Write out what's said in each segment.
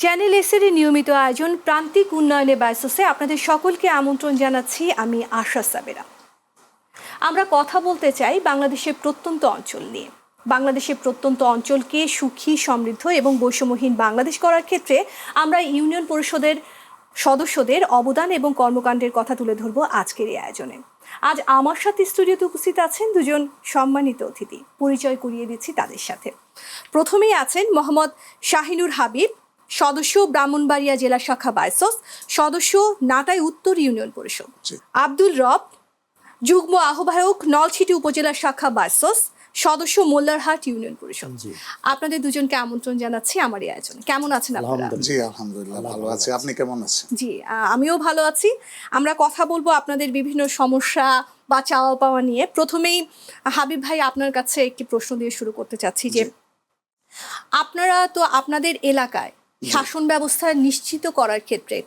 Channel এসের নিয়মিত আয়োজন প্রান্তিক উন্নয়নে ব্যস্তসে আপনাদের সকলকে আমন্ত্রণ জানাচ্ছি আমি আশা সাবেরা। আমরা কথা বলতে চাই বাংলাদেশের প্রত্যন্ত অঞ্চল নিয়ে। বাংলাদেশের প্রত্যন্ত অঞ্চলকে সুখী, সমৃদ্ধ এবং বৈষম্যহীন বাংলাদেশ করার ক্ষেত্রে আমরা ইউনিয়ন পরিষদের সদস্যদের অবদান এবং কর্মকাণ্ডের কথা তুলে ধরব আজকের এই আয়োজনে। আজ আমার সাথে স্টুডিওতে উপস্থিত আছেন দুজন সম্মানিত অতিথি। পরিচয় করিয়ে দিচ্ছি তাদের সাথে। প্রথমেই আছেন মোহাম্মদ শাহিনুর হাবিব সদস্য ব্রাহ্মণবাড়িয়া জেলা শাখা বাইসস সদস্য নাটাই উত্তর ইউনিয়ন পরিষদ। আব্দুল রব যুগ্ম আহ্বায়ক নলছিটি উপজেলা শাখা বাইসস সদস্য মোল্লারহাট ইউনিয়ন পরিষদ। আপনাদের দুজনকে আমন্ত্রণ জানাচ্ছি আমার এই আয়োজনে। কেমন আছেন আপনারা? জি আলহামদুলিল্লাহ ভালো আছি। আপনি কেমন আছেন? জি আমিও ভালো আছি। আমরা কথা বলব আপনাদের বিভিন্ন সমস্যা বা চাওয়া পাওয়া নিয়ে। প্রথমেই হাবিব ভাই আপনার কাছে একটি প্রশ্ন দিয়ে শুরু করতে চাচ্ছি যে আপনারা তো আপনাদের এলাকায় শাসন ব্যবস্থা নিশ্চিত করার ক্ষেত্রে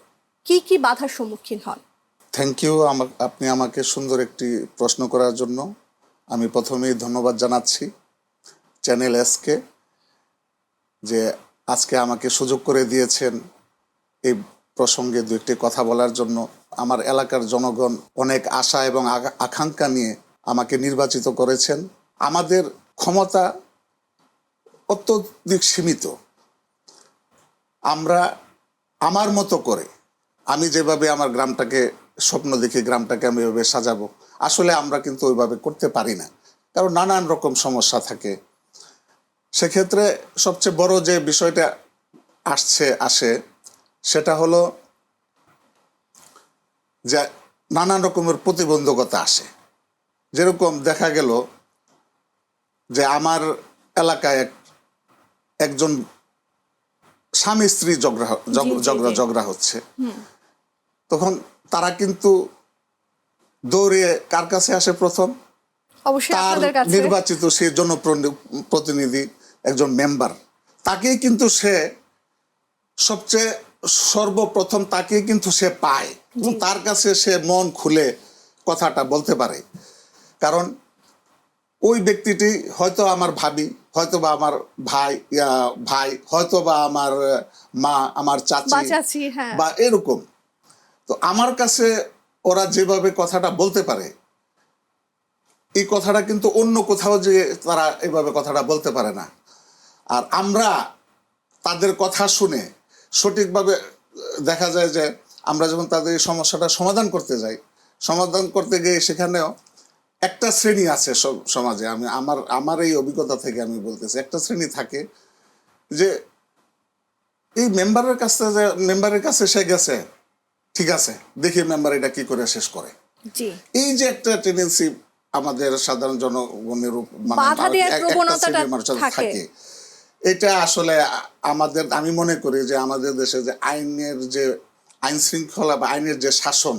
কি কি বাধার সম্মুখীন হন? থ্যাংক ইউ আপনি আমাকে সুন্দর একটি প্রশ্ন করার জন্য। আমি প্রথমেই ধন্যবাদ জানাচ্ছি চ্যানেল এসকে যে আজকে আমাকে সুযোগ করে দিয়েছেন এই প্রসঙ্গে দু একটি কথা বলার জন্য। আমার এলাকার জনগণ অনেক আশা এবং আকাঙ্ক্ষা নিয়ে আমাকে নির্বাচিত করেছেন। আমাদের ক্ষমতা অত্যধিক সীমিত। আমরা আমার মতো করে, আমি যেভাবে আমার গ্রামটাকে, স্বপ্ন দেখি গ্রামটাকে আমি এভাবে সাজাবো, আসলে আমরা কিন্তু ওইভাবে করতে পারি না। কারণ নানান রকম সমস্যা থাকে। সেক্ষেত্রে সবচেয়ে বড় যে বিষয়টা আসছে, আসে, সেটা হলো যে নানান রকমের প্রতিবন্ধকতা আসে। যেরকম দেখা গেল যে আমার এলাকায় এক, একজন স্বামী স্ত্রী ঝগড়া ঝগড়া ঝগড়া হচ্ছে। তখন তারা কিন্তু দৌড়ে কার কাছে আসে প্রথম? তার নির্বাচিত সে জনপ্রতিনিধি একজন মেম্বার। তাকেই কিন্তু সে সবচেয়ে সর্বপ্রথম তাকেই কিন্তু সে পায় এবং তার কাছে সে মন খুলে কথাটা বলতে পারে। কারণ ওই ব্যক্তিটি হয়তো আমার ভাবি হয়তো বা আমার ভাই ভাই হয়তো বা আমার মা আমার চাচি হ্যাঁ। বা এরকম। তো আমার কাছে ওরা যেভাবে কথাটা বলতে পারে এই কথাটা কিন্তু অন্য কোথাও যে তারা এভাবে কথাটা বলতে পারে না। আর আমরা তাদের কথা শুনে সঠিকভাবে দেখা যায় যে আমরা যখন তাদের এই সমস্যাটা সমাধান করতে যাই সমাধান করতে গিয়ে সেখানেও একটা শ্রেণি আছে সমাজে আমি আমার আমার এই অভিজ্ঞতা থেকে আমি বলতেছি একটা শ্রেণি থাকে যে এই মেম্বারের কাছে যে মেম্বারের কাছে সে গেছে ঠিক আছে দেখি মেম্বার এটা কি করে শেষ করে। এই যে একটা টেন্ডেন্সি আমাদের সাধারণ জনগণের মানে থাকে। এটা আসলে আমাদের আমি মনে করি যে আমাদের দেশে যে আইনের যে আইন শৃঙ্খলা বা আইনের যে শাসন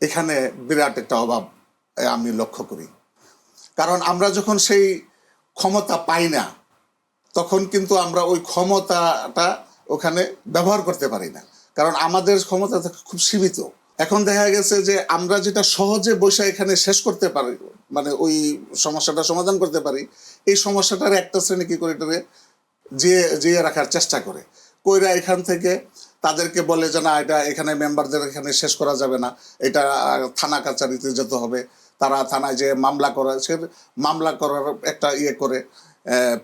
এখানে বিরাট একটা অভাব। আমি লক্ষ্য করি। কারণ আমরা যখন সেই ক্ষমতা পাই না, তখন কিন্তু আমরা ওই ক্ষমতাটা ওখানে ব্যবহার করতে পারি না। কারণ আমাদের ক্ষমতা খুব সীমিত। এখন দেখা গেছে যে আমরা যেটা সহজে বসে এখানে শেষ করতে পারি মানে ওই সমস্যাটা সমাধান করতে পারি, এই সমস্যাটার একটা শ্রেণি কি করে এটারে যে জিয়ে রাখার চেষ্টা করে। কইরা এখান থেকে তাদেরকে বলে যে, না, এটা এখানে মেম্বারদের এখানে শেষ করা যাবে না। এটা থানা কাছারিতে যেতে হবে। তারা থানায় যে মামলা করা সে মামলা করার একটা ইয়ে করে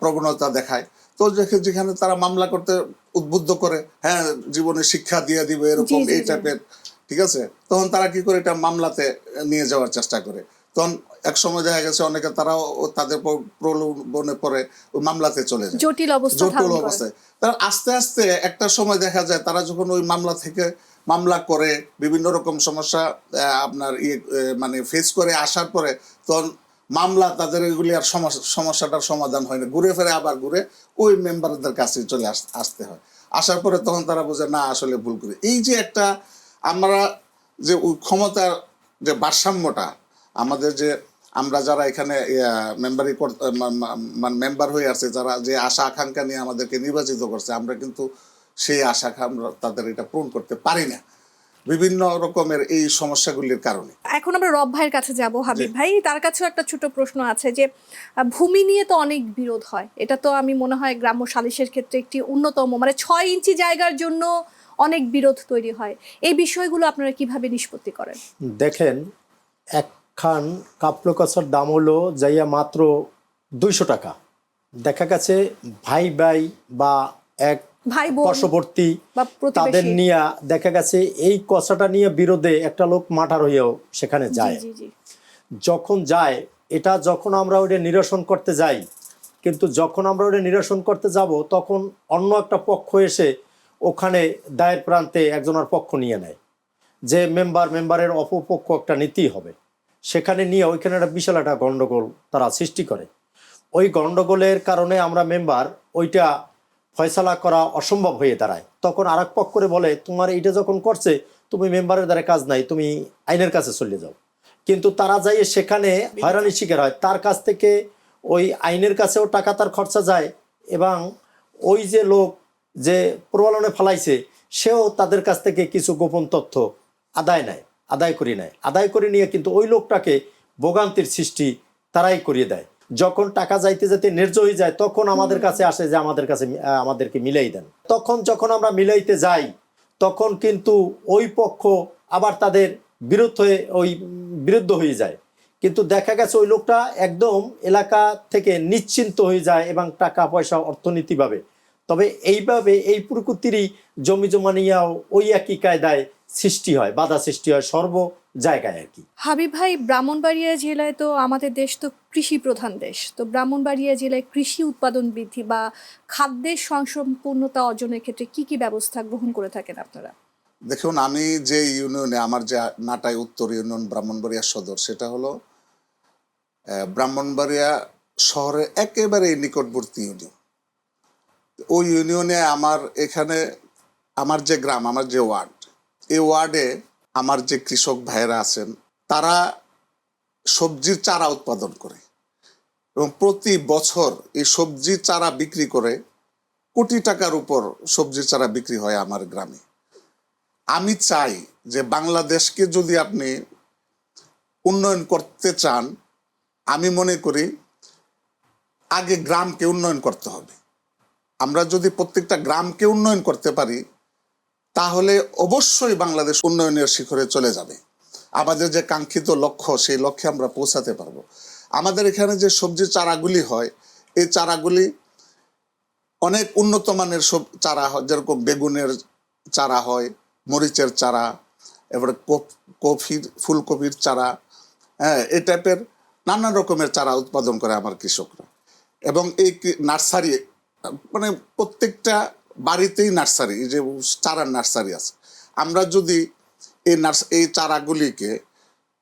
প্রবণতা দেখায়। তো যেখানে তারা মামলা করতে উদ্বুদ্ধ করে হ্যাঁ জীবনে শিক্ষা দিয়ে দিবে এরকম এই টাইপের ঠিক আছে? তখন তারা কি করে এটা মামলাতে নিয়ে যাওয়ার চেষ্টা করে? তখন এক সময় দেখা গেছে অনেকে তারাও তাদের প্র- প্রলোভনে পরে ওই মামলাতে চলে যায়। জটিল অবস্থা জটিল অবস্থায়। তার আস্তে আস্তে একটা সময় দেখা যায় তারা যখন ওই মামলা থেকে মামলা করে, বিভিন্ন রকম সমস্যা আপনার ইয়ে মানে ফেস করে আসার পরে তখন মামলা তাদের এগুলি আর সমস্যা সমস্যাটার সমাধান হয় না। ঘুরে ফেরে আবার ঘুরে ওই মেম্বারদের কাছে চলে আস- আসতে হয়। আসার পরে তখন তারা বোঝে, না, আসলে ভুল করে। এই যে একটা আমরা যে ক্ষমতার যে ভারসাম্যটা, আমাদের যে আমরা যারা এখানে মেম্বারি মানে মেম্বার হয়ে আছে যারা যে আশা আকাঙ্ক্ষা নিয়ে আমাদেরকে নির্বাচিত করছে, আমরা কিন্তু সেই আশা আমরা তাদের এটা পূরণ করতে পারি না। বিভিন্ন রকমের এই সমস্যাগুলির কারণে। এখন আমরা রব ভাইয়ের কাছে যাব হাবিব ভাই। তার কাছেও একটা ছোট প্রশ্ন আছে যে ভূমি নিয়ে তো অনেক বিরোধ হয়। এটা তো আমি মনে হয় গ্রাম্য সালিশের ক্ষেত্রে একটি অন্যতম মানে ছয় ইঞ্চি জায়গার জন্য অনেক বিরোধ তৈরি হয়। এই বিষয়গুলো আপনারা কীভাবে নিষ্পত্তি করেন? দেখেন একখান কাপলো কষার দাম হলো যাইয়া মাত্র দুইশো টাকা। দেখা গেছে ভাই ভাই বা এক ভাই পার্শ্ববর্তী তাদের নিয়ে দেখা গেছে এই কষাটা নিয়ে বিরোধে একটা লোক মাঠার হইয়াও সেখানে যায়। যখন যায় এটা যখন আমরা ওটা নিরসন করতে যাই কিন্তু যখন আমরা ওটা নিরসন করতে যাব তখন অন্য একটা পক্ষ এসে ওখানে দায়ের প্রান্তে একজনের পক্ষ নিয়ে নেয় যে মেম্বার মেম্বারের অপপক্ষ একটা নীতি হবে। সেখানে নিয়ে ওইখানে একটা বিশাল একটা গণ্ডগোল তারা সৃষ্টি করে। ওই গণ্ডগোলের কারণে আমরা মেম্বার ওইটা ফয়সালা করা অসম্ভব হয়ে দাঁড়ায়। তখন আর এক পক্ষ করে বলে, তোমার এইটা যখন করছে, তুমি মেম্বারের দ্বারা কাজ নাই, তুমি আইনের কাছে চলে যাও। কিন্তু তারা যাইয়ে সেখানে হয়রানির শিকার হয়। তার কাছ থেকে ওই আইনের কাছেও টাকা তার খরচা যায় এবং ওই যে লোক যে প্রবলনে ফেলাইছে, সেও তাদের কাছ থেকে কিছু গোপন তথ্য আদায় নেয়, আদায় করে নেয়। আদায় করে নিয়ে কিন্তু ওই লোকটাকে ভোগান্তির সৃষ্টি তারাই করিয়ে দেয়। যখন টাকা যাইতে যেতে ন্যায্য হয়ে যায় তখন আমাদের কাছে আসে যে আমাদের কাছে আমাদেরকে মিলাই দেন। তখন যখন আমরা মিলাইতে যাই তখন কিন্তু ওই পক্ষ আবার তাদের বিরুদ্ধ হয়ে ওই বিরুদ্ধ হয়ে যায়। কিন্তু দেখা গেছে ওই লোকটা একদম এলাকা থেকে নিশ্চিন্ত হয়ে যায় এবং টাকা পয়সা অর্থনীতিভাবে। তবে এইভাবে এই প্রকৃতিরই জমি জমা নিয়েও ওই একই কায়দায় সৃষ্টি হয় বাধা সৃষ্টি হয় সর্ব জায়গায় আর কি। হাবিব ভাই ব্রাহ্মণবাড়িয়া জেলায় তো আমাদের দেশ তো কৃষি প্রধান দেশ। তো ব্রাহ্মণবাড়িয়া জেলায় কৃষি উৎপাদন বৃদ্ধি বা খাদ্যের সংসম্পূর্ণতা অর্জনের ক্ষেত্রে কি কি ব্যবস্থা গ্রহণ করে থাকেন আপনারা? দেখুন, আমি যে ইউনিয়নে আমার যে নাটাই উত্তর ইউনিয়ন ব্রাহ্মণবাড়িয়া সদর, সেটা হলো ব্রাহ্মণবাড়িয়া শহরের একেবারে নিকটবর্তী ইউনিয়ন। ওই ইউনিয়নে আমার এখানে, আমার যে গ্রাম, আমার যে ওয়ার্ড, এই ওয়ার্ডে আমার যে কৃষক ভাইয়েরা আছেন, তারা সবজির চারা উৎপাদন করে। এবং প্রতি বছর এই সবজির চারা বিক্রি করে কোটি টাকার উপর সবজি চারা বিক্রি হয় আমার গ্রামে। আমি চাই যে বাংলাদেশকে যদি আপনি উন্নয়ন করতে চান, আমি মনে করি আগে গ্রামকে উন্নয়ন করতে হবে। আমরা যদি প্রত্যেকটা গ্রামকে উন্নয়ন করতে পারি, তাহলে অবশ্যই বাংলাদেশ উন্নয়নের শিখরে চলে যাবে। আমাদের যে কাঙ্ক্ষিত লক্ষ্য, সেই লক্ষ্যে আমরা পৌঁছাতে পারব। আমাদের এখানে যে সবজি চারাগুলি হয়, এই চারাগুলি অনেক উন্নত মানের সব চারা হয়, যেরকম বেগুনের চারা হয়, মরিচের চারা এবারে কফির, ফুলকপির চারা হ্যাঁ এই টাইপের নানান রকমের চারা উৎপাদন করে আমার কৃষকরা। এবং এই নার্সারি মানে প্রত্যেকটা বাড়িতেই নার্সারি যে চারার নার্সারি আছে। আমরা যদি এই নার্স, এই চারাগুলিকে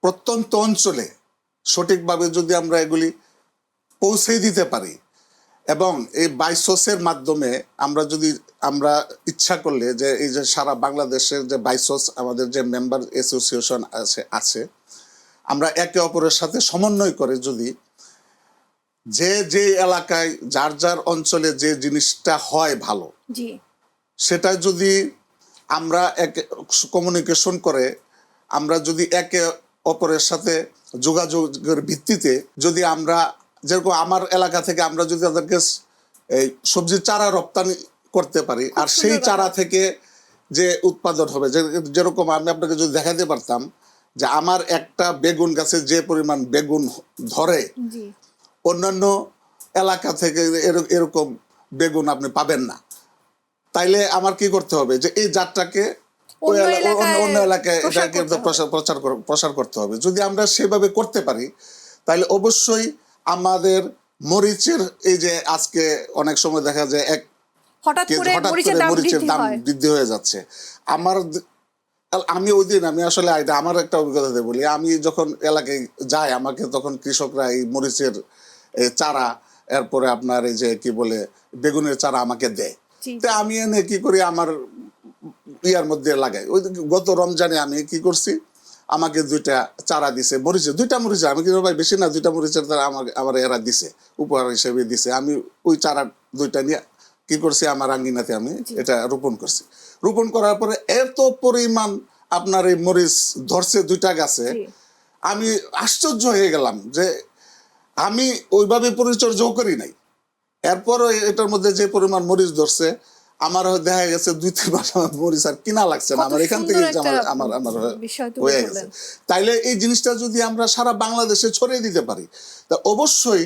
প্রত্যন্ত অঞ্চলে সঠিকভাবে যদি আমরা এগুলি পৌঁছে দিতে পারি। এবং এই বাইসোসের মাধ্যমে আমরা যদি আমরা ইচ্ছা করলে যে এই যে সারা বাংলাদেশের যে বাইসোস আমাদের যে মেম্বার অ্যাসোসিয়েশন আছে আছে আমরা একে অপরের সাথে সমন্বয় করে যদি যে যে এলাকায় যার যার অঞ্চলে যে জিনিসটা হয় ভালো সেটা যদি আমরা এক কমিউনিকেশন করে আমরা যদি একে অপরের সাথে যোগাযোগের ভিত্তিতে যদি আমরা যেরকম আমার এলাকা থেকে আমরা যদি তাদেরকে এই সবজির চারা রপ্তানি করতে পারি আর সেই চারা থেকে যে উৎপাদন হবে যেরকম আমি আপনাকে যদি দেখাতে পারতাম যে আমার একটা বেগুন গাছে যে পরিমাণ বেগুন ধরে অন্যান্য এলাকা থেকে এর- এরকম বেগুন আপনি পাবেন না। তাইলে আমার কি করতে হবে? যে এই জাতটাকে অন্য এলাকায় এটাকে। প্রচার প্রসার করতে হবে। যদি আমরা সেভাবে করতে পারি তাহলে অবশ্যই আমাদের মরিচের এই যে আজকে অনেক সময় দেখা যায় এক হঠাৎ করে মরিচের দাম বৃদ্ধি হয়। যাচ্ছে। আমার আমি ওই দিন আমি আসলে এটা আমার একটা অভিজ্ঞতা দিয়ে বলি। আমি যখন এলাকায় যাই আমাকে তখন কৃষকরা এই মরিচের চারা এরপরে আপনার এই যে কি বলে বেগুনের চারা আমাকে দেয়। তা আমি এনে কি করি আমার ইয়ার মধ্যে লাগাই। ওই গত রমজানে আমি কি করছি আমাকে দুইটা চারা দিছে মরিচের দুইটা মরিচের আমি কিন্তু ভাই বেশি না দুইটা মরিচের তারা আমার আমার এরা দিছে উপহার হিসেবে দিছে। আমি ওই চারা দুইটা নিয়ে কি করছি আমার আঙ্গিনাতে আমি এটা রোপণ করছি। রোপণ করার পরে এত পরিমাণ আপনার এই মরিচ ধরছে দুইটা গাছে আমি আশ্চর্য হয়ে গেলাম যে আমি ওইভাবে পরিচর্যাও করি নাই। এরপরও এটার মধ্যে যে পরিমাণ মরিচ ধরছে আমার দেখা গেছে দুই তিন মাস আমার মরিচ আর কিনা লাগছে না আমার এখান থেকে আমার আমার আমার হয়ে গেছে। তাইলে এই জিনিসটা যদি আমরা সারা বাংলাদেশে ছড়িয়ে দিতে পারি তা অবশ্যই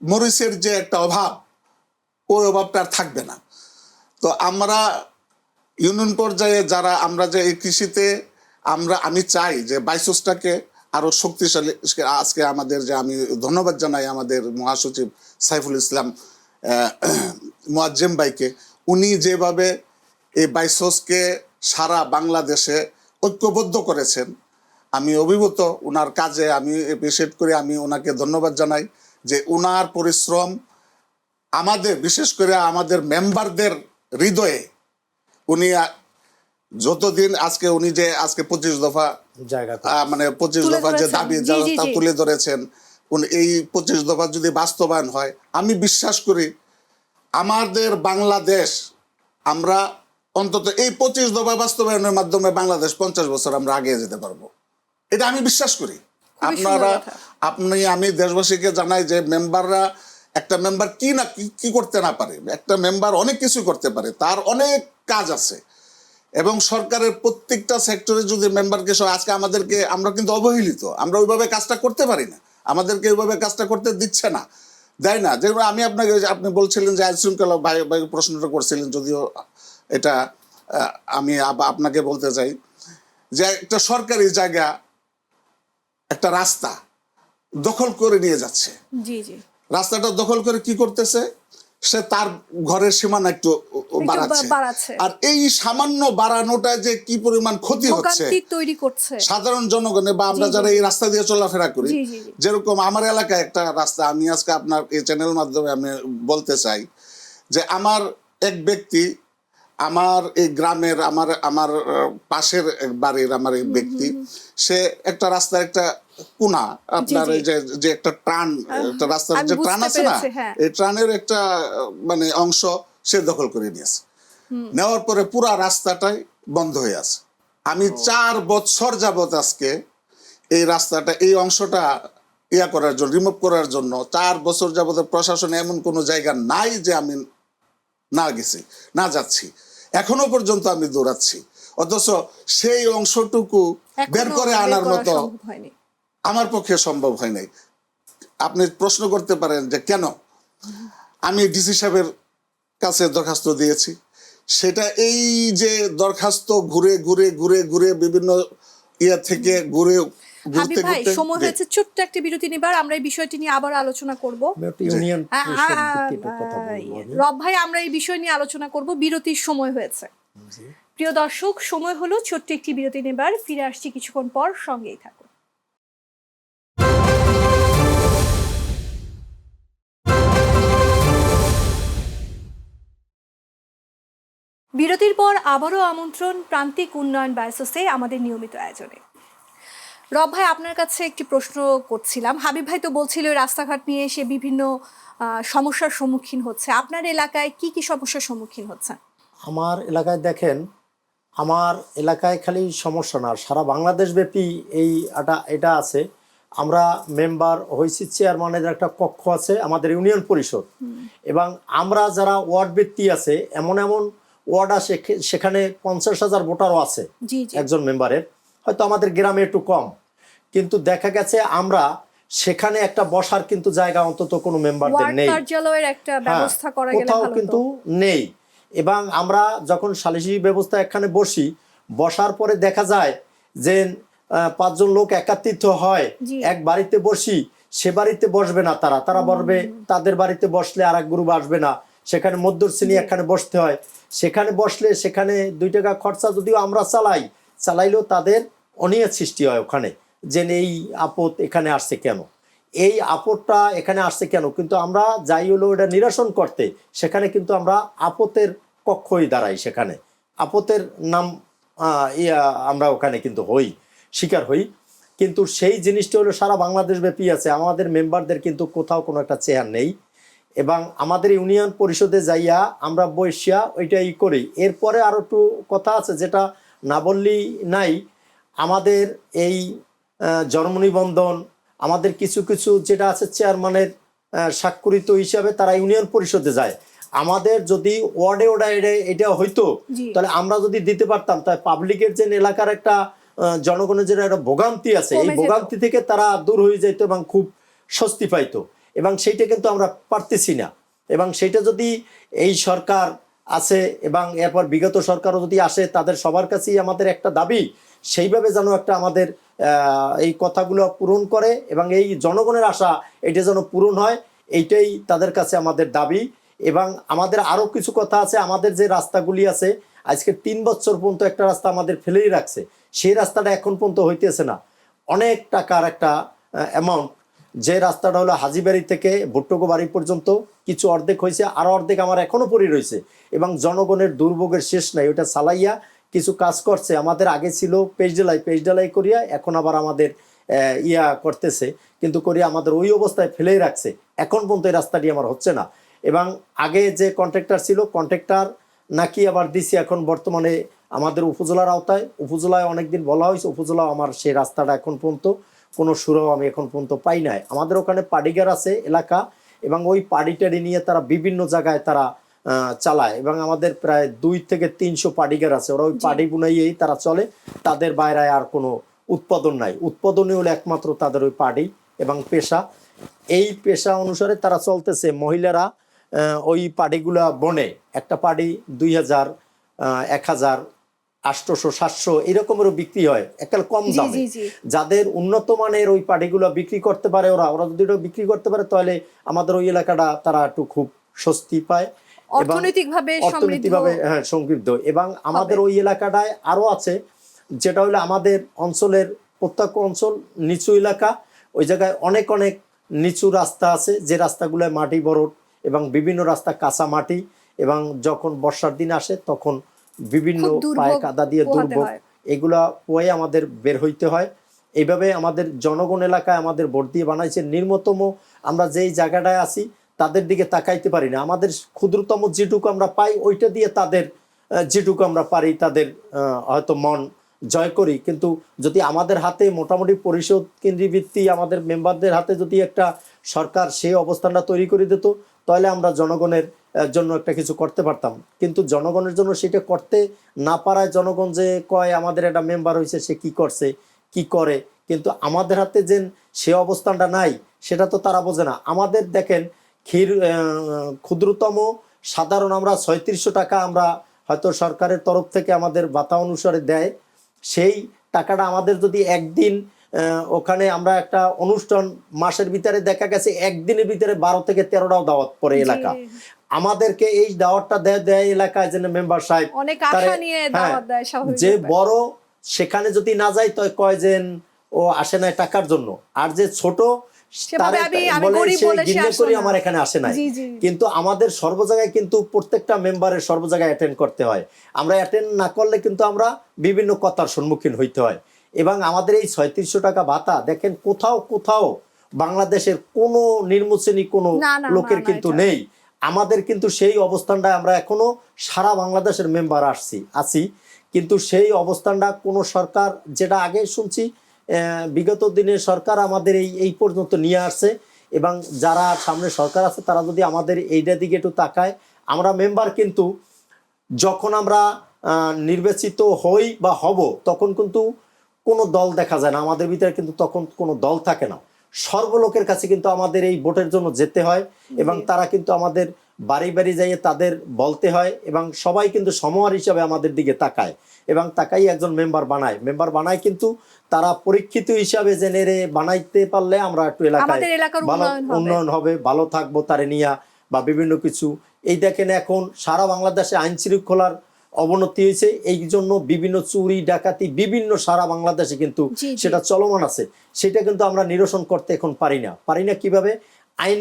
মরিচের যে একটা অভাব ওই অভাবটা আর থাকবে না। তো আমরা ইউনিয়ন পর্যায়ে যারা আমরা যে এই কৃষিতে আমরা আমি চাই যে বাইসোসটাকে আরও শক্তিশালী আজকে আমাদের যে আমি ধন্যবাদ জানাই আমাদের মহাসচিব সাইফুল ইসলাম আহ, মোয়াজ্জেম ভাইকে। উনি যেভাবে এই বাইসোসকে সারা বাংলাদেশে ঐক্যবদ্ধ করেছেন আমি অভিভূত ওনার কাজে আমি এপ্রিসিয়েট করে আমি ওনাকে ধন্যবাদ জানাই যে ওনার পরিশ্রম আমাদের বিশেষ করে আমাদের মেম্বারদের হৃদয়ে উনি যতদিন আজকে উনি যে আজকে পঁচিশ দফা জায়গা। মানে পঁচিশ দফা যে দাবি তা তুলে ধরেছেন এই পঁচিশ দফা যদি বাস্তবায়ন হয় আমি বিশ্বাস করি আমাদের বাংলাদেশ আমরা অন্তত এই পঁচিশ দফা বাস্তবায়নের মাধ্যমে বাংলাদেশ পঞ্চাশ বছর আমরা আগে যেতে পারব। এটা আমি বিশ্বাস করি। আপনারা আপনি আমি দেশবাসীকে জানাই যে মেম্বাররা একটা মেম্বার কি না কি- করতে না পারে একটা মেম্বার অনেক কিছু করতে পারে তার অনেক কাজ আছে। এবং সরকারের প্রত্যেকটা সেক্টরে যদি মেম্বারকে সহ আজকে আমাদেরকে আমরা কিন্তু অবহেলিত আমরা ওইভাবে কাজটা করতে পারি না। আমাদেরকে ওইভাবে কাজটা করতে দিচ্ছে না। দেয় না। যেমন আমি আপনাকে আপনি বলছিলেন যে আইন শৃঙ্খলা ভাই ভাই প্রশ্নটা করছিলেন যদিও এটা আমি আপনাকে বলতে চাই যে একটা সরকারি জায়গা একটা রাস্তা দখল করে নিয়ে যাচ্ছে। জি জি। রাস্তাটা দখল করে কি করতেছে? সে তার ঘরের সীমানা একটু বাড়াচ্ছে আর এই সামান্য বাড়ানোটা যে কি পরিমাণ ক্ষতি হচ্ছে তৈরি করছে সাধারণ জনগণে বা আমরা। যারা এই রাস্তা দিয়ে চলাফেরা করি। যেরকম আমার এলাকায় একটা রাস্তা আমি আজকে আপনার এই চ্যানেল মাধ্যমে আমি বলতে চাই যে আমার এক ব্যক্তি আমার এই গ্রামের আমার আমার পাশের বাড়ির আমার এই ব্যক্তি সে একটা রাস্তার একটা কোনা আপনার এই যে যে একটা টান একটা রাস্তার যে টান আছে না হ্যাঁ। এই ট্রানের একটা মানে অংশ সে দখল করে নিয়েছে। নেওয়ার পরে পুরা রাস্তাটাই বন্ধ হয়ে আছে। আমি চার বছর যাবত আজকে এই রাস্তাটা এই অংশটা ইয়া করার জন্য রিমুভ করার জন্য চার বছর যাবত প্রশাসনে এমন কোনো জায়গা নাই যে আমি না গেছি না যাচ্ছি। এখনও পর্যন্ত আমি দৌড়াচ্ছি। অথচ সেই অংশটুকু বের করে আনার মতো আমার পক্ষে সম্ভব হয় নাই। আপনি প্রশ্ন করতে পারেন যে কেন? আমি ডিসি সাহেবের কাছে দরখাস্ত দিয়েছি। সেটা এই যে দরখাস্ত ঘুরে ঘুরে ঘুরে ঘুরে বিভিন্ন ইয়া থেকে ঘুরে হাবিব ভাই সময় হয়েছে ছোট্ট একটা বিরতি নিবার। আমরা এই বিষয়টি নিয়ে আবার আলোচনা করব। বলব আমি। রব ভাই আমরা এই বিষয় নিয়ে আলোচনা করব। বিরতির সময় হয়েছে। প্রিয় দর্শক সময় হলো ছোট্ট একটি বিরতি নেবার। ফিরে আসছি কিছুক্ষণ পর। সঙ্গেই থাকুন। বিরতির পর আবারও আমন্ত্রণ প্রান্তিক উন্নয়ন বায়োসোসে আমাদের নিয়মিত আয়োজনে। রব ভাই আপনার কাছে একটি প্রশ্ন করছিলাম। হাবিব ভাই তো বলছিল ওই রাস্তাঘাট নিয়ে সে বিভিন্ন সমস্যার সম্মুখীন হচ্ছে। আপনার এলাকায় কি কি সমস্যার সম্মুখীন হচ্ছে? আমার এলাকায় দেখেন আমার এলাকায় খালি সমস্যা না সারা বাংলাদেশ ব্যাপী এই এটা এটা আছে। আমরা মেম্বার হয়েছি চেয়ারম্যানের একটা কক্ষ আছে আমাদের ইউনিয়ন পরিষদ। এবং আমরা যারা ওয়ার্ড ব্যক্তি আছে এমন এমন ওয়ার্ড আছে সেখানে পঞ্চাশ হাজার ভোটারও আছে একজন মেম্বারের। হয়তো আমাদের গ্রামে একটু কম। কিন্তু দেখা গেছে আমরা সেখানে একটা বসার কিন্তু জায়গা অন্তত কোনো মেম্বারদের নেই। কার্যালয়ের একটা হ্যাঁ, ব্যবস্থা করা গেলে কোথাও কিন্তু নেই। এবং আমরা যখন সালিসি ব্যবস্থা এখানে বসি বসার পরে দেখা যায় যে পাঁচজন লোক একাত্রিত হয়। এক বাড়িতে বসি সে বাড়িতে বসবে না তারা। তারা বসবে তাদের বাড়িতে বসলে আর এক গ্রুপ আসবে না। সেখানে মধ্য শ্রেণি এখানে বসতে হয়। সেখানে বসলে সেখানে দুই টাকা খরচা যদিও আমরা চালাই চালাইলেও তাদের অনিয়ত সৃষ্টি হয় ওখানে, যে এই আপদ এখানে আসছে কেন? এই আপদটা এখানে আসছে কেন? কিন্তু আমরা যাই হলো এটা নিরসন করতে, সেখানে কিন্তু আমরা আপতের কক্ষই দাঁড়াই সেখানে। আপতের নাম ইয়া আমরা ওখানে কিন্তু হই, শিকার হই। কিন্তু সেই জিনিসটা হলো সারা বাংলাদেশ ব্যাপী আছে, আমাদের মেম্বারদের কিন্তু কোথাও কোনো একটা চেয়ার নেই। এবং আমাদের ইউনিয়ন পরিষদে যাইয়া আমরা বৈশিয়া ওইটাই করি। এরপরে আরও একটু কথা আছে, যেটা না বললেই নাই আমাদের এই জন্ম নিবন্ধন আমাদের কিছু কিছু যেটা আছে চেয়ারম্যানের স্বাক্ষরিত হিসাবে তারা ইউনিয়ন পরিষদে যায়। আমাদের যদি ওয়ার্ডে এটা- এটা হইতো তাহলে আমরা যদি দিতে পারতাম তাহলে পাবলিকের যে এলাকার একটা জনগণের যে একটা ভোগান্তি আছে এই ভোগান্তি থেকে তারা দূর হয়ে যেত এবং খুব স্বস্তি পাইতো। এবং সেইটা কিন্তু আমরা পারতেছি না। এবং সেটা যদি এই সরকার আছে এবং এরপর বিগত সরকারও যদি আসে, তাদের সবার কাছেই আমাদের একটা দাবি, সেইভাবে যেন একটা আমাদের এই কথাগুলো পূরণ করে এবং এই জনগণের আশা এটা যেন পূরণ হয়, এইটাই তাদের কাছে আমাদের দাবি। এবং আমাদের আরও কিছু কথা আছে, আমাদের যে রাস্তাগুলি আছে, আজকে তিন বছর পর্যন্ত একটা রাস্তা আমাদের ফেলেই রাখছে। সেই রাস্তাটা এখন পর্যন্ত হইতেছে না। অনেক টাকার একটা অ্যামাউন্ট যে রাস্তাটা হলো হাজিবাড়ি থেকে ভুট্টোগো বাড়ি পর্যন্ত কিছু অর্ধেক হয়েছে, আর অর্ধেক আমার এখনও পড়ে রয়েছে এবং জনগণের দুর্ভোগের শেষ নাই। ওটা চালাইয়া কিছু কাজ করছে। আমাদের আগে ছিল পেজডালাই পেজডালাই করিয়া এখন আবার আমাদের ইয়া করতেছে। কিন্তু করিয়া আমাদের ওই অবস্থায় ফেলেই রাখছে। এখন পর্যন্ত এই রাস্তাটি আমার হচ্ছে না। এবং আগে যে কন্ট্রাক্টর ছিল কন্ট্রাক্টর নাকি আবার দিছি এখন বর্তমানে আমাদের উপজেলার আওতায়। উপজেলায় অনেকদিন বলা হয়েছে উপজেলা আমার সেই রাস্তাটা এখন পর্যন্ত কোনো সুরাও আমি এখন পর্যন্ত পাই নাই। আমাদের ওখানে পাডিগার আছে এলাকা এবং ওই পাডিটারি নিয়ে তারা বিভিন্ন জায়গায় তারা চালায় এবং আমাদের প্রায় দুই থেকে তিনশো পাডিগার আছে। ওরা ওই পাডি বুনাইয়েই তারা চলে। তাদের বাইরে আর কোনো উৎপাদন নাই। উৎপাদনই হলো একমাত্র তাদের ওই পাডি এবং পেশা। এই পেশা অনুসারে তারা চলতেছে মহিলারা ওই পাডিগুলা বনে। একটা পাডি দুই হাজার এক হাজার আটশোশো সাতশো এরকমেরও বিক্রি হয়। একাল কম দামে। যাদের উন্নত মানের ওই পাটিগুলো বিক্রি করতে পারে ওরা ওরা যদি ওটা বিক্রি করতে পারে তাহলে আমাদের ওই এলাকাটা তারা একটু খুব স্বস্তি পায়। অর্থনৈতিকভাবে অর্থনৈতিকভাবে হ্যাঁ সমৃদ্ধ। এবং আমাদের ওই এলাকাটায় আরও আছে যেটা হলো আমাদের অঞ্চলের প্রত্যেক অঞ্চল নিচু এলাকা। ওই জায়গায় অনেক অনেক নিচু রাস্তা আছে যে রাস্তাগুলোয় মাটি বরট এবং বিভিন্ন রাস্তা কাঁচা মাটি। এবং যখন বর্ষার দিন আসে তখন বিভিন্ন পায়ে কাদা দিয়ে দুর্ভোগ এগুলা পোয়ে আমাদের বের হইতে হয়। এইভাবে আমাদের জনগণ এলাকায় আমাদের ভোট দিয়ে বানাইছে। নিম্নতম আমরা যেই জায়গাটায় আছি তাদের দিকে তাকাইতে পারি না। আমাদের ক্ষুদ্রতম যেটুকু আমরা পাই ওইটা দিয়ে তাদের যেটুকু আমরা পারি তাদের আহ, হয়তো মন জয় করি। কিন্তু যদি আমাদের হাতে মোটামুটি পরিষদ কেন্দ্রীবৃত্তি আমাদের মেম্বারদের হাতে যদি একটা সরকার সেই অবস্থানটা তৈরি করে দিত তাহলে আমরা জনগণের জন্য একটা কিছু করতে পারতাম। কিন্তু জনগণের জন্য সেটা করতে না পারায় জনগণ যে কয় আমাদের একটা মেম্বার হয়েছে সে কি করছে কি করে? কিন্তু আমাদের হাতে যে সে অবস্থানটা নাই সেটা তো তারা বোঝে না। আমাদের দেখেন ক্ষীর ক্ষুদ্রতম সাধারণ আমরা ছয়ত্রিশশো টাকা আমরা হয়তো সরকারের তরফ থেকে আমাদের ভাতা অনুসারে দেয়। সেই টাকাটা আমাদের যদি একদিন ওখানে আমরা একটা অনুষ্ঠান মাসের ভিতরে দেখা গেছে একদিনের ভিতরে বারো থেকে তেরোটাও দাওয়াত পরে এলাকা। আমাদেরকে এই দাওয়াতটা দেয় দেয় এলাকায় যে মেম্বার সাহেব। অনেক আশা নিয়ে হ্যাঁ, দাওয়াত দেয় যে বড় সেখানে যদি না যায় তো কয় যে ও আসে না টাকার জন্য? আর যে ছোট। আমার এখানে আসে নাই। কিন্তু আমাদের সর্ব জায়গায় কিন্তু প্রত্যেকটা মেম্বারের সর্ব জায়গায় অ্যাটেন্ড করতে হয়। আমরা অ্যাটেন্ড না করলে কিন্তু আমরা বিভিন্ন কথার সম্মুখীন হইতে হয়। এবং আমাদের এই ছয়ত্রিশশো টাকা ভাতা দেখেন কোথাও কোথাও বাংলাদেশের কোনো শ্রেণি কোনো লোকের কিন্তু নেই। আমাদের কিন্তু সেই অবস্থানটা আমরা এখনও সারা বাংলাদেশের মেম্বার আসছি, আছি। কিন্তু সেই অবস্থানটা কোনো সরকার, যেটা আগে শুনছি বিগত দিনে সরকার আমাদের এই এই পর্যন্ত নিয়ে আসছে এবং যারা সামনে সরকার আছে, তারা যদি আমাদের এইটা দিকে একটু তাকায়, আমরা মেম্বার কিন্তু যখন আমরা নির্বাচিত হই বা হব, তখন কিন্তু কোনো দল দেখা যায় না। আমাদের ভিতরে কিন্তু তখন কোনো দল থাকে না। সর্বলোকের কাছে কিন্তু আমাদের এই ভোটের জন্য যেতে হয় এবং তারা কিন্তু আমাদের বাড়ি বাড়ি যাইয়ে তাদের বলতে হয় এবং সবাই কিন্তু সমর হিসাবে আমাদের দিকে তাকায় এবং তাকাই একজন মেম্বার বানায়। মেম্বার বানায় কিন্তু তারা পরীক্ষিত হিসাবে জেনে রে বানাইতে পারলে আমরা একটু এলাকায় ভালো। উন্নয়ন হবে ভালো থাকব তারে নিয়া বা বিভিন্ন কিছু। এই দেখেন এখন সারা বাংলাদেশে আইন শৃঙ্খলার অবনতি হয়েছে। এই জন্য বিভিন্ন চুরি ডাকাতি বিভিন্ন সারা বাংলাদেশে কিন্তু। সেটা চলমান আছে। সেটা কিন্তু আমরা নিরসন করতে এখন পারি না। পারি না কীভাবে? আইন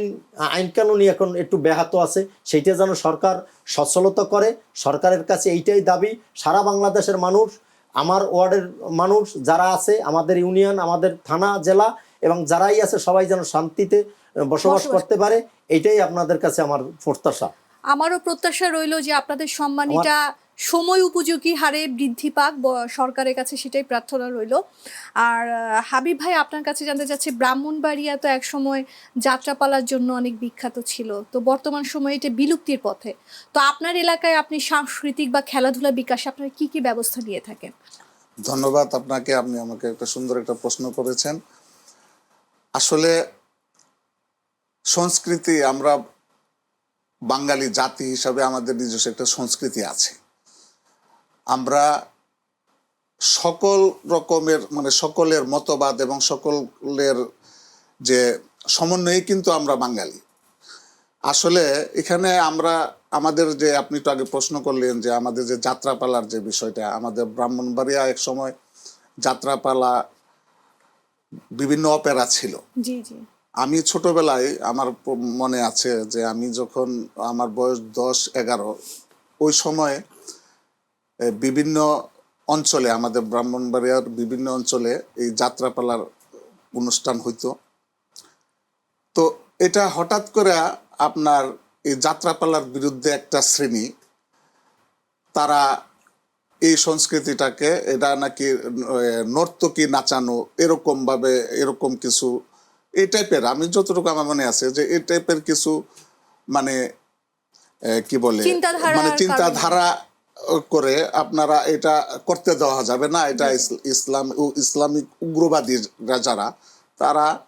আইন কানুনই এখন একটু ব্যাহত আছে। সেইটা যেন সরকার সচ্ছলতা করে। সরকারের কাছে এইটাই দাবি। সারা বাংলাদেশের মানুষ আমার ওয়ার্ডের মানুষ যারা আছে আমাদের ইউনিয়ন আমাদের থানা জেলা এবং যারাই আছে সবাই যেন শান্তিতে বসবাস বসবাস করতে পারে। এটাই আপনাদের কাছে আমার প্রত্যাশা। আমারও প্রত্যাশা রইল যে আপনাদের সম্মানীটা সময় উপযোগী হারে বৃদ্ধি পাক সরকারের কাছে সেটাই প্রার্থনা রইল। আর হাবিব ভাই, আপনার কাছে জানতে চাচ্ছি, ব্রাহ্মণবাড়িয়া তো একসময় যাত্রাপালার জন্য অনেক বিখ্যাত ছিল। তো বর্তমান সময়ে এটা বিলুপ্তির পথে। তো আপনার এলাকায় আপনি সাংস্কৃতিক বা খেলাধুলা বিকাশে আপনারা কি কি ব্যবস্থা নিয়ে থাকেন? ধন্যবাদ আপনাকে। আপনি আমাকে একটা সুন্দর একটা প্রশ্ন করেছেন। আসলে সংস্কৃতি, আমরা বাঙালি জাতি হিসাবে আমাদের নিজস্ব একটা সংস্কৃতি আছে। আমরা সকল রকমের মানে সকলের মতবাদ এবং সকলের যে সমন্বয়ে কিন্তু আমরা বাঙালি। আসলে এখানে আমরা আমাদের যে আপনি তো আগে প্রশ্ন করলেন যে আমাদের যে যাত্রাপালার যে বিষয়টা আমাদের ব্রাহ্মণবাড়িয়া এক সময় যাত্রাপালা বিভিন্ন অপেরা ছিল। আমি ছোটবেলায় আমার মনে আছে যে আমি যখন আমার বয়স দশ এগারো ওই সময় বিভিন্ন অঞ্চলে আমাদের ব্রাহ্মণবাড়িয়ার বিভিন্ন অঞ্চলে এই যাত্রাপালার অনুষ্ঠান হইতো। তো এটা হঠাৎ করে আপনার এই যাত্রাপালার বিরুদ্ধে একটা শ্রেণি তারা এই সংস্কৃতিটাকে এটা নাকি নর্তকী নাচানো এরকম ভাবে এরকম কিছু এই টাইপের আমি যতটুকু আমার মনে আছে যে এই টাইপের কিছু মানে কি বলে? মানে চিন্তাধারা করে আপনারা এটা করতে দেওয়া যাবে না। এটা ইসলাম ইসলামিক উগ্রবাদীরা যারা তারা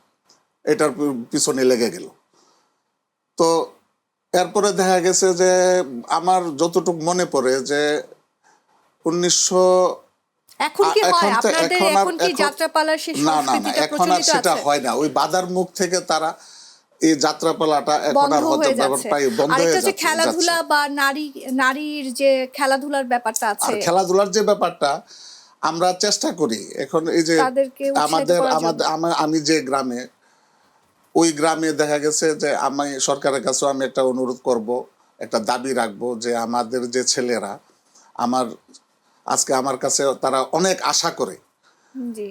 এটার পিছনে লেগে গেল। তো এরপরে দেখা গেছে যে আমার যতটুকু মনে পড়ে যে উনিশশো এখন কি হয়? আপনাদের এখন আর- কি যাত্রাপালার সেই না না না এখন আর সেটা হয় না। ওই বাদার মুখ থেকে তারা এই যাত্রাপালাটা এখন আর প্রায় বন্ধ হয়ে যাচ্ছে খেলাধুলা বা নারী নারীর যে খেলাধুলার ব্যাপারটা আছে। খেলাধুলার যে ব্যাপারটা আমরা চেষ্টা করি। এখন এই যে আমাদের আমাদের আমি যে গ্রামে ওই গ্রামে দেখা গেছে যে আমি সরকারের কাছেও আমি একটা অনুরোধ করব একটা দাবি রাখব যে আমাদের যে ছেলেরা আমার আজকে আমার কাছে তারা অনেক আশা করে।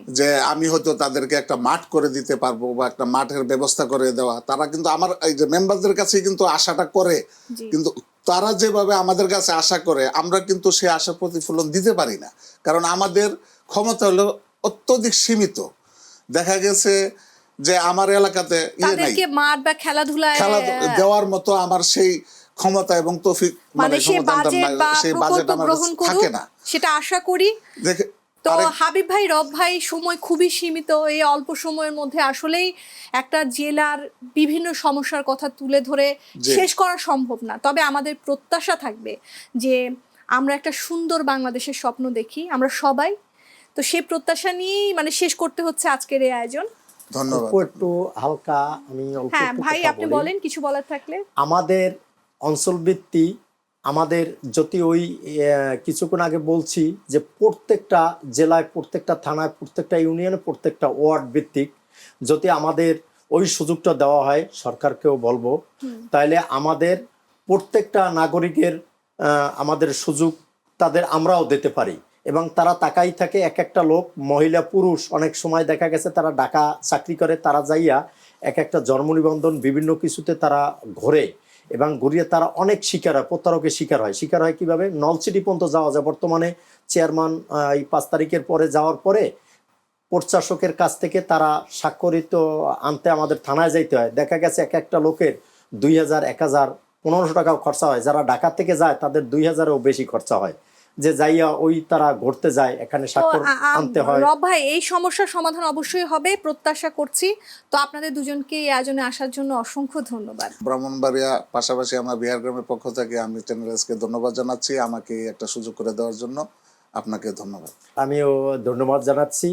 যে আমি হয়তো তাদেরকে একটা মাঠ করে দিতে পারব বা একটা মাঠের ব্যবস্থা করে দেওয়া। তারা কিন্তু আমার এই যে মেম্বারদের কাছে কিন্তু আশাটা করে। কিন্তু তারা যেভাবে আমাদের কাছে আশা করে আমরা কিন্তু সে আশা প্রতিফলন দিতে পারি না। কারণ আমাদের ক্ষমতা হলো অত্যধিক সীমিত। দেখা গেছে যে আমার এলাকাতে ইয়ে নাই। মাঠ বা দেওয়ার মতো আমার সেই ক্ষমতা এবং তৌফিক মানে বা সেই বাজেট আমার থাকে না। সেটা আশা করি। দেখে তো হাবিব ভাই রব ভাই সময় খুবই সীমিত। এই অল্প সময়ের মধ্যে আসলেই একটা জেলার বিভিন্ন সমস্যার কথা তুলে ধরে শেষ করা সম্ভব না। তবে আমাদের প্রত্যাশা থাকবে যে আমরা একটা সুন্দর বাংলাদেশের স্বপ্ন দেখি আমরা সবাই। তো সেই প্রত্যাশা নিয়েই মানে শেষ করতে হচ্ছে আজকের এই আয়োজন। ধন্যবাদ। একটু হালকা আমি হ্যাঁ ভাই আপনি বলেন কিছু বলার থাকলে। আমাদের অঞ্চলভিত্তি আমাদের যদি ওই কিছুক্ষণ আগে বলছি যে প্রত্যেকটা জেলায় প্রত্যেকটা থানায় প্রত্যেকটা ইউনিয়নে প্রত্যেকটা ওয়ার্ড ভিত্তিক যদি আমাদের ওই সুযোগটা দেওয়া হয় সরকারকেও বলব তাইলে আমাদের প্রত্যেকটা নাগরিকের আমাদের সুযোগ তাদের আমরাও দিতে পারি। এবং তারা তাকাই থাকে এক একটা লোক মহিলা পুরুষ অনেক সময় দেখা গেছে তারা ডাকা চাকরি করে তারা যাইয়া এক একটা জন্ম নিবন্ধন বিভিন্ন কিছুতে তারা ঘোরে। এবং ঘুরিয়ে তারা অনেক শিকার হয়, প্রতারকের শিকার হয়। শিকার হয় কীভাবে? নলসিটি পর্যন্ত যাওয়া যায়। বর্তমানে চেয়ারম্যান এই পাঁচ তারিখের পরে যাওয়ার পরে প্রশাসকের কাছ থেকে তারা স্বাক্ষরিত আনতে আমাদের থানায় যাইতে হয়। দেখা গেছে এক একটা লোকের দুই হাজার, এক হাজার পনেরোশো টাকাও খরচা হয়। যারা ঢাকা থেকে যায়, তাদের দুই হাজারেও বেশি খরচা হয়। যে যাইয়া ওই তারা ঘুরতে যায় এখানে স্বাক্ষর আনতে হয়। রব ভাই এই সমস্যার সমাধান অবশ্যই হবে প্রত্যাশা করছি। তো আপনাদের দুজনকে এই আয়োজনে আসার জন্য অসংখ্য ধন্যবাদ। ব্রাহ্মণবাড়িয়া পাশাপাশি আমার বিহার গ্রামের পক্ষ থেকে আমি চ্যানেলসকে ধন্যবাদ জানাচ্ছি আমাকে একটা সুযোগ করে দেওয়ার জন্য। আপনাকে ধন্যবাদ। আমিও ধন্যবাদ জানাচ্ছি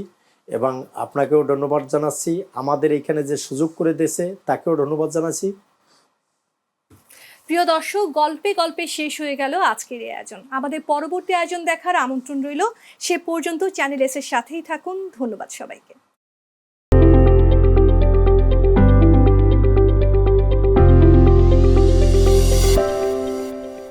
এবং আপনাকেও ধন্যবাদ জানাচ্ছি। আমাদের এখানে যে সুযোগ করে দিয়েছে তাকেও ধন্যবাদ জানাচ্ছি। প্রিয় দর্শক, গল্পে গল্পে শেষ হয়ে গেল আজকের এই আয়োজন। আমাদের পরবর্তী আয়োজন দেখার আমন্ত্রণ রইল। সে পর্যন্ত চ্যানেল এসের সাথেই থাকুন। ধন্যবাদ সবাইকে।